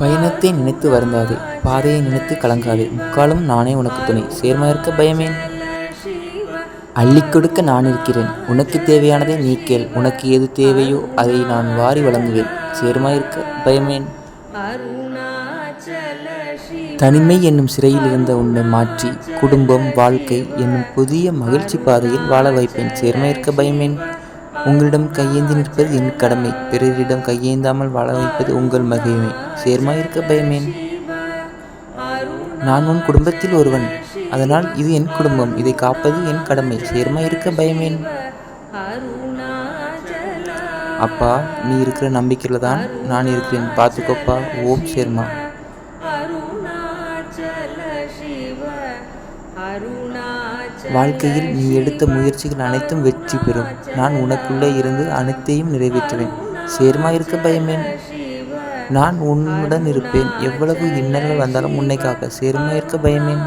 பயணத்தை நினைத்து வருந்தாதே பாதையை நினைத்து கலங்காதே. முக்காலும் நானே உனக்கு துணை. சேர்மா இருக்க பயமேன் அள்ளிக் கொடுக்க நான் இருக்கிறேன். உனக்கு தேவையானதை நீ கேள். உனக்கு எது தேவையோ அதை நான் வாரி வழங்குவேன். சேர்மா இருக்க பயமேன் தனிமை என்னும் சிறையில் இருந்த உன்னை மாற்றி குடும்பம் வாழ்க்கை என்னும் புதிய மகிழ்ச்சி பாதையில் வாழ வைப்பேன். சேர்மா இருக்க பயமேன் உங்களிடம் கையேந்தி நிற்பது என் கடமை. பிறரிடம் கையேந்தாமல் வாழ வைப்பது உங்கள் மகிமை. சேர்மா இருக்க பயமேன். நான் உன் குடும்பத்தில் ஒருவன். அதனால் இது என் குடும்பம். இதை காப்பது என் கடமை. சேர்மா இருக்க பயமேன். அப்பா நீ இருக்கிற நம்பிக்கையில் தான் நான் இருக்கிறேன். பார்த்துக்கோப்பா. ஓம் சேர்மா. வாழ்க்கையில் நீ எடுத்த முயற்சிகள் அனைத்தும் வெற்றி பெறும். நான் உனக்குள்ளே இருந்து அனைத்தையும் நிறைவேற்றுவேன். சேர்மா இருக்க பயமேன் நான் உன்னுடன் இருப்பேன். எவ்வளவு இன்னல்கள் வந்தாலும் உன்னை காக்க சேர்மா இருக்க பயமேன்